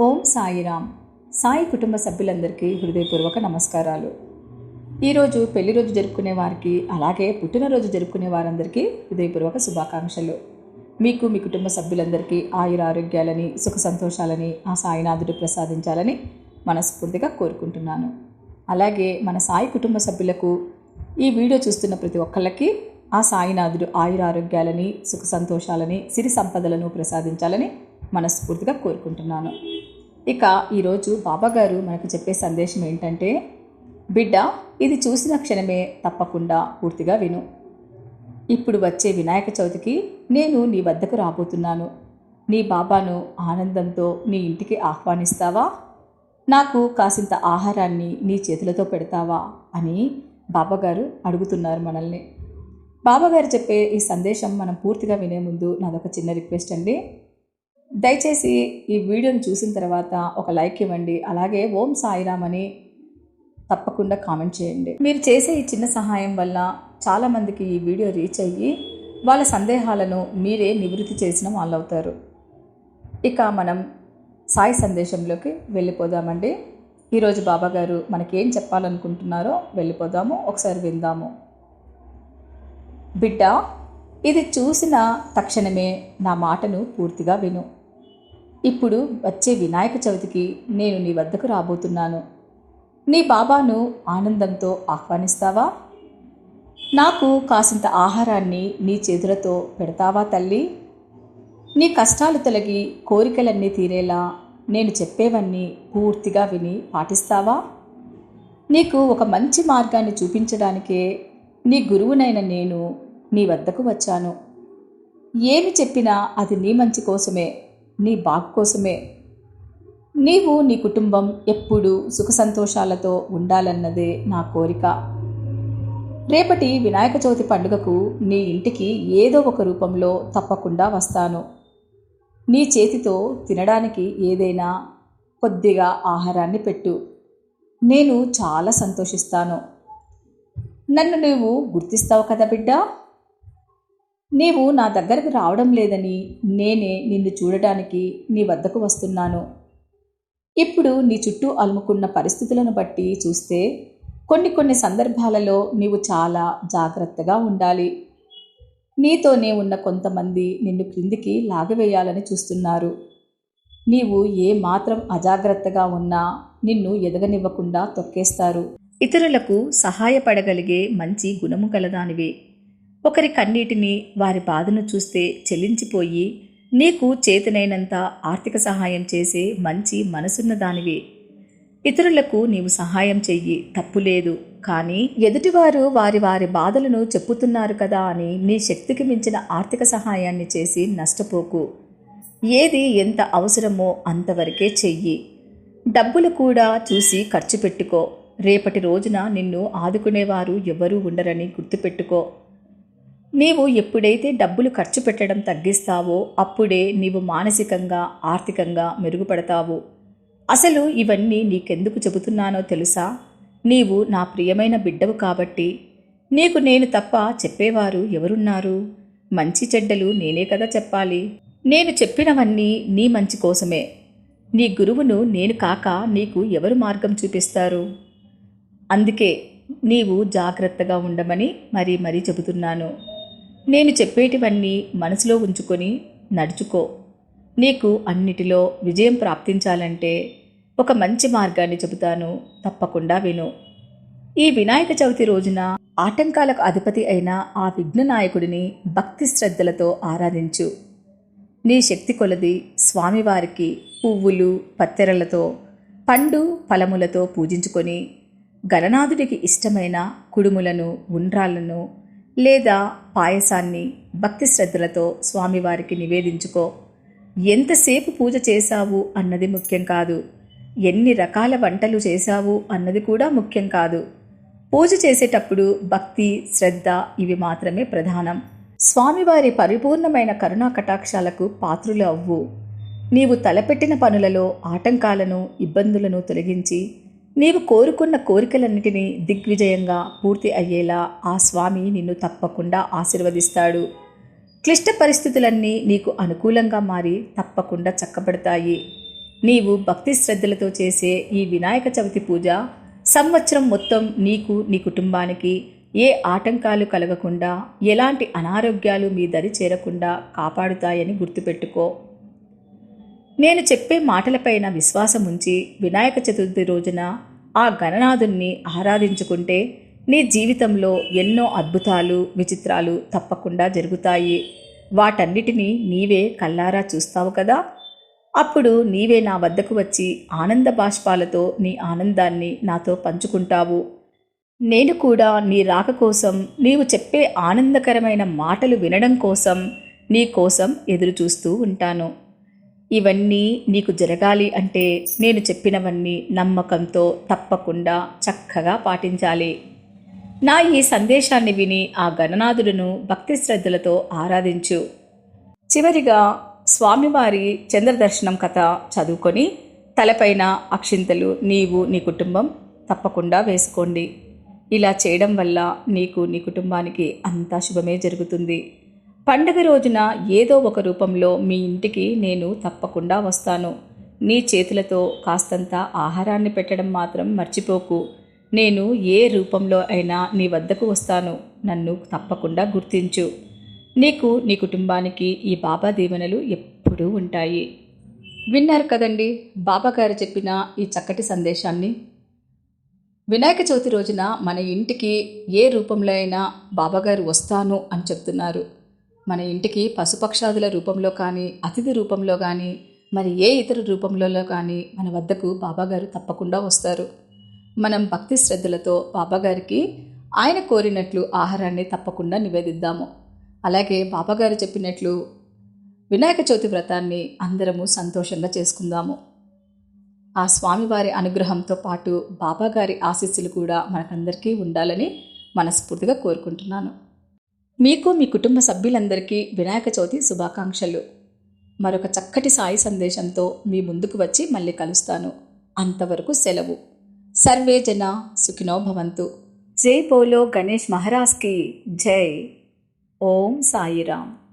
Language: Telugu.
ఓం సాయిరామ్. సాయి కుటుంబ సభ్యులందరికీ హృదయపూర్వక నమస్కారాలు. ఈరోజు పెళ్ళి రోజు జరుపుకునే వారికి అలాగే పుట్టినరోజు జరుపుకునే వారందరికీ హృదయపూర్వక శుభాకాంక్షలు. మీకు మీ కుటుంబ సభ్యులందరికీ ఆయుర ఆరోగ్యాలని సుఖ సంతోషాలని ఆ సాయినాథుడు ప్రసాదించాలని మనస్ఫూర్తిగా కోరుకుంటున్నాను. అలాగే మన సాయి కుటుంబ సభ్యులకు ఈ వీడియో చూస్తున్న ప్రతి ఒక్కళ్ళకి ఆ సాయినాథుడు ఆయుర ఆరోగ్యాలని సుఖ సంతోషాలని సిరి సంపదలను ప్రసాదించాలని మనస్ఫూర్తిగా కోరుకుంటున్నాను. ఇక ఈరోజు బాబాగారు మనకు చెప్పే సందేశం ఏంటంటే బిడ్డ ఇది చూసిన క్షణమే తప్పకుండా పూర్తిగా విను. ఇప్పుడు వచ్చే వినాయక చవితికి నేను నీ వద్దకు రాబోతున్నాను. నీ బాబాను ఆనందంతో నీ ఇంటికి ఆహ్వానిస్తావా? నాకు కాసింత ఆహారాన్ని నీ చేతులతో పెడతావా? అని బాబాగారు అడుగుతున్నారు మనల్ని. బాబాగారు చెప్పే ఈ సందేశం మనం పూర్తిగా వినే ముందు నాదొక చిన్న రిక్వెస్ట్ అండి. దయచేసి ఈ వీడియోని చూసిన తర్వాత ఒక లైక్ ఇవ్వండి. అలాగే ఓం సాయిరామ్ అని తప్పకుండా కామెంట్ చేయండి. మీరు చేసే ఈ చిన్న సహాయం వల్ల చాలామందికి ఈ వీడియో రీచ్ అయ్యి వాళ్ళ సందేహాలను మీరే నివృత్తి చేసిన వాళ్ళు అవుతారు ఇక మనం సాయి సందేశంలోకి వెళ్ళిపోదామండి. ఈరోజు బాబాగారు మనకేం చెప్పాలనుకుంటున్నారో వెళ్ళిపోదాము ఒకసారి విందాము. బిడ్డ ఇది చూసిన తక్షణమే నా మాటను పూర్తిగా విను. ఇప్పుడు వచ్చే వినాయక చవితికి నేను నీ వద్దకు రాబోతున్నాను. నీ బాబాను ఆనందంతో ఆహ్వానిస్తావా? నాకు కాసింత ఆహారాన్ని నీ చేతులతో పెడతావా తల్లి? నీ కష్టాలు తొలగి కోరికలన్నీ తీరేలా నేను చెప్పేవన్నీ పూర్తిగా విని పాటిస్తావా? నీకు ఒక మంచి మార్గాన్ని చూపించడానికే నీ గురువునైన నేను నీ వద్దకు వచ్చాను. ఏమి చెప్పినా అది నీ మంచి కోసమే. నీ బాగు కోసమే. నీవు నీ కుటుంబం ఎప్పుడూ సుఖ సంతోషాలతో ఉండాలన్నదే నా కోరిక. రేపటి వినాయక చవితి పండుగకు నీ ఇంటికి ఏదో ఒక రూపంలో తప్పకుండా వస్తాను. నీ చేతితో తినడానికి ఏదైనా కొద్దిగా ఆహారాన్ని పెట్టు. నేను చాలా సంతోషిస్తాను. నన్ను నువ్వు గుర్తిస్తావు కదా బిడ్డా? నీవు నా దగ్గరకు రావడం లేదని నేనే నిన్ను చూడటానికి నీ వద్దకు వస్తున్నాను. ఇప్పుడు నీ చుట్టూ అలుముకున్న పరిస్థితులను బట్టి చూస్తే కొన్ని కొన్ని సందర్భాలలో నీవు చాలా జాగ్రత్తగా ఉండాలి. నీతోనే ఉన్న కొంతమంది నిన్ను క్రిందికి లాగవేయాలని చూస్తున్నారు. నీవు ఏ మాత్రం అజాగ్రత్తగా ఉన్నా నిన్ను ఎదగనివ్వకుండా తొక్కేస్తారు. ఇతరులకు సహాయపడగలిగే మంచి గుణము కలదానివి. ఒకరి కన్నీటిని వారి బాధను చూస్తే చెల్లించిపోయి నీకు చేతనైనంత ఆర్థిక సహాయం చేసే మంచి మనసున్న దానివి ఇతరులకు నీవు సహాయం చెయ్యి తప్పులేదు కానీ ఎదుటివారు వారి వారి బాధలను చెప్పుతున్నారు కదా అని నీ శక్తికి మించిన ఆర్థిక సహాయాన్ని చేసి నష్టపోకు. ఏది ఎంత అవసరమో అంతవరకే చెయ్యి. డబ్బులు కూడా చూసి ఖర్చు పెట్టుకో. రేపటి రోజున నిన్ను ఆదుకునేవారు ఎవరూ ఉండరని గుర్తుపెట్టుకో. నీవు ఎప్పుడైతే డబ్బులు ఖర్చు పెట్టడం తగ్గిస్తావో అప్పుడే నీవు మానసికంగా ఆర్థికంగా మెరుగుపడతావు. అసలు ఇవన్నీ నీకెందుకు చెబుతున్నానో తెలుసా? నీవు నా ప్రియమైన బిడ్డవు కాబట్టి. నీకు నేను తప్ప చెప్పేవారు ఎవరున్నారు? మంచి చెడ్డలు నేనే కదా చెప్పాలి. నేను చెప్పినవన్నీ నీ మంచి కోసమే. నీ గురువును నేను కాక నీకు ఎవరు మార్గం చూపిస్తారు? అందుకే నీవు జాగ్రత్తగా ఉండమని మరీ మరీ చెబుతున్నాను. నేను చెప్పేటివన్నీ మనసులో ఉంచుకొని నడుచుకో. నీకు అన్నిటిలో విజయం ప్రాప్తించాలంటే ఒక మంచి మార్గాన్ని చెబుతాను తప్పకుండా విను. ఈ వినాయక చవితి రోజున ఆటంకాలకు అధిపతి అయిన ఆ విఘ్ననాయకుడిని భక్తి శ్రద్ధలతో ఆరాధించు. నీ శక్తి కొలది స్వామివారికి పువ్వులు పత్తెరలతో పండు ఫలములతో పూజించుకొని గణనాథుడికి ఇష్టమైన కుడుములను ఉండ్రాలను లేదా పాయసాన్ని భక్తి శ్రద్ధలతో స్వామివారికి నివేదించుకో. ఎంతసేపు పూజ చేశావు అన్నది ముఖ్యం కాదు. ఎన్ని రకాల వంటలు చేశావు అన్నది కూడా ముఖ్యం కాదు. పూజ చేసేటప్పుడు భక్తి శ్రద్ధ ఇవి మాత్రమే ప్రధానం. స్వామివారి పరిపూర్ణమైన కరుణా కటాక్షాలకు పాత్రులు అవ్వు. నీవు తలపెట్టిన పనులలో ఆటంకాలను ఇబ్బందులను తొలగించి నీవు కోరుకున్న కోరికలన్నిటినీ దిగ్విజయంగా పూర్తి అయ్యేలా ఆ స్వామి నిన్ను తప్పకుండా ఆశీర్వదిస్తాడు. క్లిష్ట పరిస్థితులన్నీ నీకు అనుకూలంగా మారి తప్పకుండా చక్కబడతాయి. నీవు భక్తి శ్రద్ధలతో చేసే ఈ వినాయక చవితి పూజ సంవత్సరం మొత్తం నీకు నీ కుటుంబానికి ఏ ఆటంకాలు కలగకుండా ఎలాంటి అనారోగ్యాలు మీ దరి చేరకుండా కాపాడుతాయని గుర్తుపెట్టుకో. నేను చెప్పే మాటలపైన విశ్వాసం ఉంచి వినాయక చతుర్థి రోజున ఆ గణనాథుణ్ణి ఆరాధించుకుంటే నీ జీవితంలో ఎన్నో అద్భుతాలు విచిత్రాలు తప్పకుండా జరుగుతాయి. వాటన్నిటినీ నీవే కల్లారా చూస్తావు కదా? అప్పుడు నీవే నా వద్దకు వచ్చి ఆనంద బాష్పాలతో నీ ఆనందాన్ని నాతో పంచుకుంటావు. నేను కూడా నీ రాక కోసం నీవు చెప్పే ఆనందకరమైన మాటలు వినడం కోసం నీ కోసం ఎదురు చూస్తూ ఉంటాను. ఇవన్నీ నీకు జరగాలి అంటే నేను చెప్పినవన్నీ నమ్మకంతో తప్పకుండా చక్కగా పాటించాలి. నా ఈ సందేశాన్ని విని ఆ గణనాథుడును భక్తి శ్రద్ధలతో ఆరాధించు. చివరిగా స్వామివారి చంద్రదర్శనం కథ చదువుకొని తలపైన అక్షింతలు నీవు నీ కుటుంబం తప్పకుండా వేసుకోండి. ఇలా చేయడం వల్ల నీకు నీ కుటుంబానికి అంతా శుభమే జరుగుతుంది. పండగ రోజున ఏదో ఒక రూపంలో మీ ఇంటికి నేను తప్పకుండా వస్తాను. నీ చేతులతో కాస్తంత ఆహారాన్ని పెట్టడం మాత్రం మర్చిపోకు. నేను ఏ రూపంలో అయినా నీ వద్దకు వస్తాను. నన్ను తప్పకుండా గుర్తించు. నీకు నీ కుటుంబానికి ఈ బాబా దీవెనలు ఎప్పుడూ ఉంటాయి. విన్నారు కదండి బాబా గారు చెప్పిన ఈ చక్కటి సందేశాన్ని? వినాయక చవితి రోజున మన ఇంటికి ఏ రూపంలో అయినా బాబాగారు వస్తాను అని చెప్తున్నారు. మన ఇంటికి పశుపక్షాదుల రూపంలో కానీ అతిథి రూపంలో కానీ మరి ఏ ఇతర రూపంలో కానీ మన వద్దకు బాబాగారు తప్పకుండా వస్తారు. మనం భక్తి శ్రద్ధలతో బాబాగారికి ఆయన కోరినట్లు ఆహారాన్ని తప్పకుండా నివేదిద్దాము. అలాగే బాబాగారు చెప్పినట్లు వినాయక చవితి వ్రతాన్ని అందరము సంతోషంగా చేసుకుందాము. ఆ స్వామివారి అనుగ్రహంతో పాటు బాబాగారి ఆశీస్సులు కూడా మనకందరికీ ఉండాలని మనస్ఫూర్తిగా కోరుకుంటున్నాను. మీకు మీ కుటుంబ సభ్యులందరికీ వినాయక చవితి శుభాకాంక్షలు. మరొక చక్కటి సాయి సందేశంతో మీ ముందుకు వచ్చి మళ్ళీ కలుస్తాను. అంతవరకు సెలవు. సర్వే జన సుఖినో భవంతు. జై పోలో గణేష్ మహారాజ్కి జై. ఓం సాయిరామ్.